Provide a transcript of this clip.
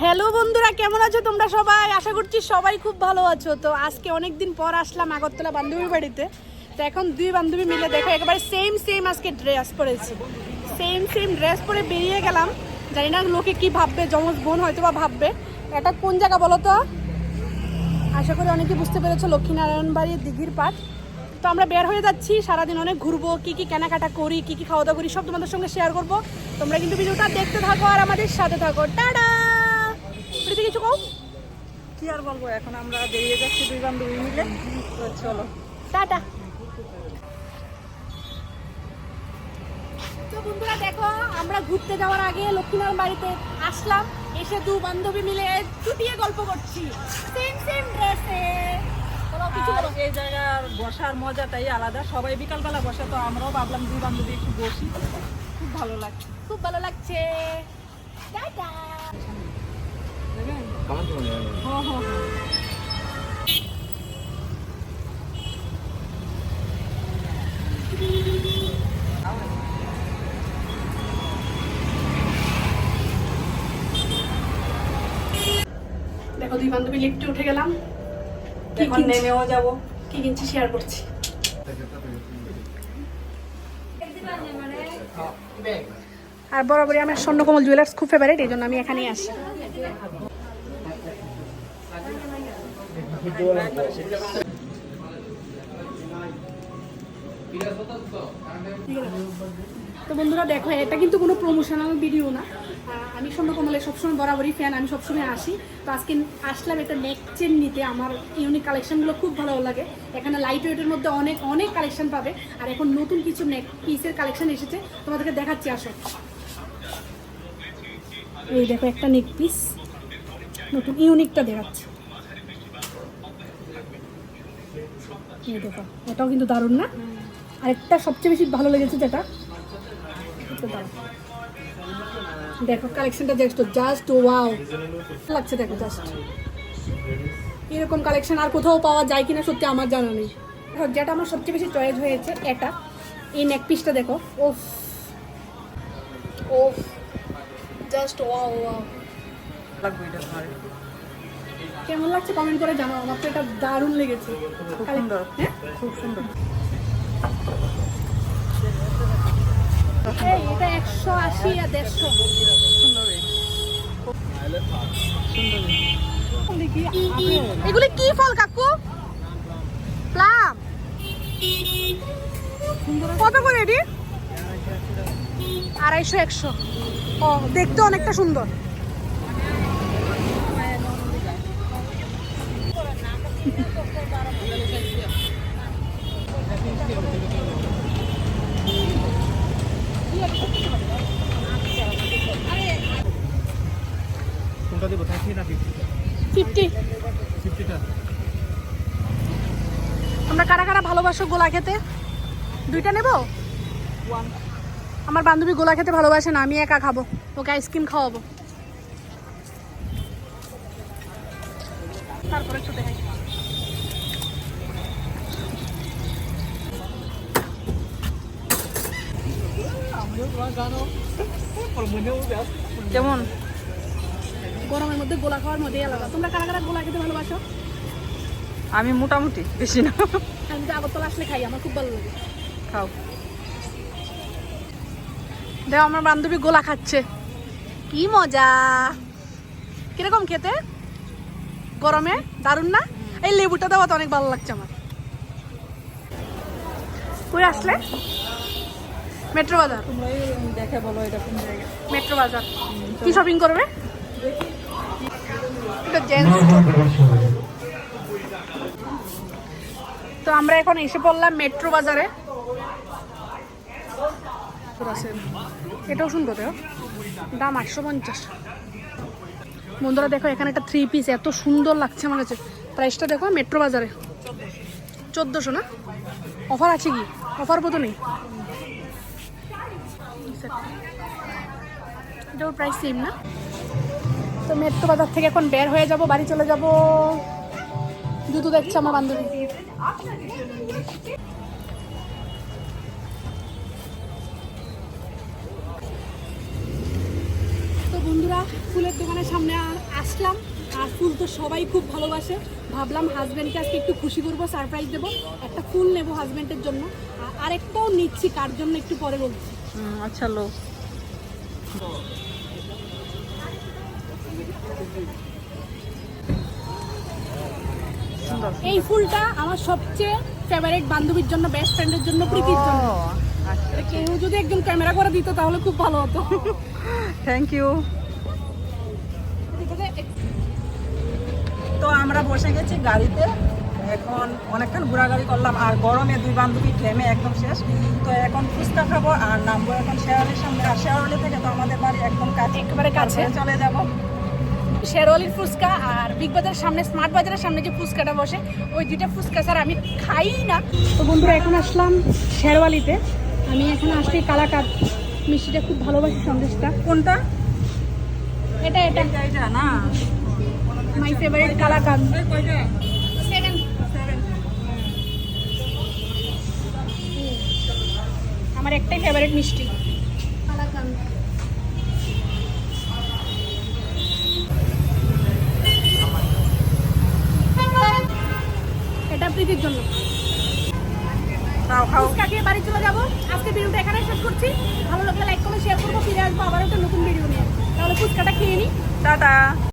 Hello বন্ধুরা, কেমন আছো তোমরা সবাই? আশা করছি সবাই খুব ভালো আছো। তো আজকে অনেক দিন পর আসলাম আগরতলা বান্ধবীর বাড়িতে। তো এখন দুই বান্ধবী মিলে দেখো, একেবারে সেম সেম আজকে ড্রেস পরেছি। সেম সেম ড্রেস পরে বেরিয়ে গেলাম। জানি না লোকে কি ভাববে, যমজ বোন হয়তো বা ভাববে। এটা কোন জায়গা বলো তো? আশা করি অনেকে বুঝতে পেরেছ লক্ষ্মীনারায়ণ বাড়ির দিঘির পাট তো আমরা বের হয়ে যাচ্ছি, সারাদিন অনেক ঘুরবো, কি কি কেনাকাটা করি, কি কি খাওয়া দাওয়া করি, সব তোমাদের সঙ্গে শেয়ার করব। তোমরা কিন্তু ভিডিওটা দেখতে থাকো আর আমাদের সাথে থাকো। টাটা! প্রীতি কিছু কও কি আর বলব এখন আমরা বেরিয়ে যাচ্ছি দুই বান্ধবী মিলে। তো চলো। টাটা। তো বন্ধুরা দেখো আমরা ঘুরতে যাওয়ার আগে লক্ষ্মীনারায়ণ বাড়িতে আসলাম। এসে দু বান্ধবী মিলে ছুটিয়ে গল্প করছি। সেম সেম ড্রেসে কিছু এই জায়গার বসার মজাটাই আলাদা। সবাই বিকালবেলা বসে তো আমরাও ভাবলাম দুই বান্ধবী একটু বসি। খুব ভালো লাগছে। খুব ভালো লাগছে টাটা দেখো দুই বান্ধবী লিফটে উঠে গেলাম। এখন নেমেও যাব। কি কিনছি শেয়ার করছি। আর বরাবরই আমার স্বর্ণকমল জুয়েলার্স খুব ফেভারিট এই জন্য আমি এখানেই আসি। তো বন্ধুরা দেখো, এটা কিন্তু কোনো প্রমোশনাল ভিডিও না। আমি স্বর্ণকমলের সবসময় বরাবরই ফ্যান আমি সবসময় আসি। তো আজকে আসলাম একটা নেক চেন নিতে। আমার ইউনিক কালেকশনগুলো খুব ভালো লাগে। এখানে লাইট ওয়েটের মধ্যে অনেক অনেক কালেকশন পাবে। আর এখন নতুন কিছু নেক পিসের কালেকশন এসেছে। তোমাদেরকে দেখাচ্ছি, আসো। এই দেখো একটা নেক পিস নতুন ইউনিকটা দেখাচ্ছি। এটাও কিন্তু দারুণ না? আরেকটা সবচেয়ে বেশি ভালো লেগেছে যেটা। দেখো কালেকশনটা জাস্ট জাস্ট ওয়াও লাগছে দেখো জাস্ট এরকম কালেকশন আর কোথাও পাওয়া যায় কিনা সত্যি আমার জানা নেই। দেখো, যেটা আমার সবচেয়ে বেশি চয়েস হয়েছে, এটা। এই নেক পিসটা দেখো, ওফ। ওফ। জাস্ট ওয়াও ওয়াও লাগবে এটা কেমন লাগছে? কমেন্ট করে জানাও আমার তো এটা দারুণ লেগেছে। খুব সুন্দর। হ্যাঁ? খুব সুন্দর। এটা একশো আশি আর দেড়শো। এগুলি কি ফল কাকু? প্লাম। কত করে এটি? আড়াইশো একশো। ও দেখতে অনেকটা সুন্দর। কোনটা দেবো? থার্টি না ফিফটি ফিফটি। ফিফটিটা? আমরা কারা কারা ভালোবাসো গোলা খেতে? দুইটা নেব? আমার বান্ধবী গোলা খেতে ভালোবাসে না আমি একা খাব। ওকে আইসক্রিম খাওয়াবো। তারপরে একটু দেখাই। কেমন? গরমের মধ্যে গোলা খাওয়ার মধ্যেই আলাদা। তোমরা কারা কারা গোলা খেতে ভালোবাসো? আমি মোটামুটি বেশি না। আমি তো আগরতলা আসলে খাই আমার খুব ভালো লাগে। খাও। দেখো আমার বান্ধবী গোলা খাচ্ছে। কি মজা! কীরকম খেতে? গরমে? দারুণ না? এই লেবুটা দেওয়া তো অনেক ভালো লাগছে আমার। কই আসলে? মেট্রো বাজার? তোমরাই দেখে বলো এটা কোন জায়গা মেট্রো বাজার কি শপিং করবে এটা জেন্টস তো আমরা এখন এসে পড়লাম মেট্রো বাজারে। এটাও দেখো। দাম আটশো পঞ্চাশ। বন্ধুরা দেখো এখানে একটা থ্রি পিস এত সুন্দর লাগছে আমার কাছে। প্রাইসটা দেখো মেট্রো বাজারে। চোদ্দোশো না? অফার আছে কি? অফার বোধ নেই। এটাও প্রাইস সেম না? তো মেট্রো বাজার থেকে এখন বের হয়ে যাব, বাড়ি চলে যাব। জুতো দেখছে আমার বান্ধবী। তো বন্ধুরা, ফুলের দোকানের সামনে আসলাম। আর ফুল তো সবাই খুব ভালোবাসে। ভাবলাম হাজব্যান্ডকে আজকে একটু খুশি করব সারপ্রাইজ দেবো। একটা ফুল নেব হাজব্যান্ডের জন্য। আর আরেকটাও নিচ্ছি, কার জন্য একটু পরে বলছি। আচ্ছা লো। এই ফুলটা আমার সবচেয়ে ফেভারিট বান্ধবীর জন্য বেস্ট ফ্রেন্ডের জন্য প্রীতির জন্য। আচ্ছা। কেউ যদি একজন ক্যামেরা করে দিত তাহলে খুব ভালো হতো। থ্যাংক ইউ তো আমরা বসে গেছি গাড়িতে। এখন অনেকক্ষণ ঘোরাঘুরি করলাম আর গরমে দুই বান্ধবী ঘেমে একদম শেষ। তো এখন ফুচকা খাব আর নামবো এখন শেয়ারের সামনে। আর শেয়ারলি থেকে তো আমাদের বাড়ি একদম কাছে। একেবারে কাছে। চলে যাব। শেরওয়ালির ফুচকা আর বিগ বাজারের সামনে স্মার্ট বাজারের সামনে যে ফুচকাটা বসে ওই দুইটা ফুচকা স্যার আমি খাই না। তো বন্ধুরা এখন আসলাম শেরওয়ালিতে আমি এখন আসছি কালাকাত মিষ্টিটা খুব ভালোবাসি সন্দেশটা। কোনটা? এটা এটা। এটা এটা না। মাই ফেভারিট কালাকাত একটাই ফেভারিট মিষ্টি। এটা প্রীতির জন্য। খেয়ে বাড়ি চলে যাব। আজকে ভিডিওটা এখানে শেষ করছি। ভালো লাগলে লাইক করে শেয়ার করব। ফিরে আসব আবার একটা নতুন ভিডিও নিয়ে। তাহলে ফুচকাটা খেয়ে নিই টাটা।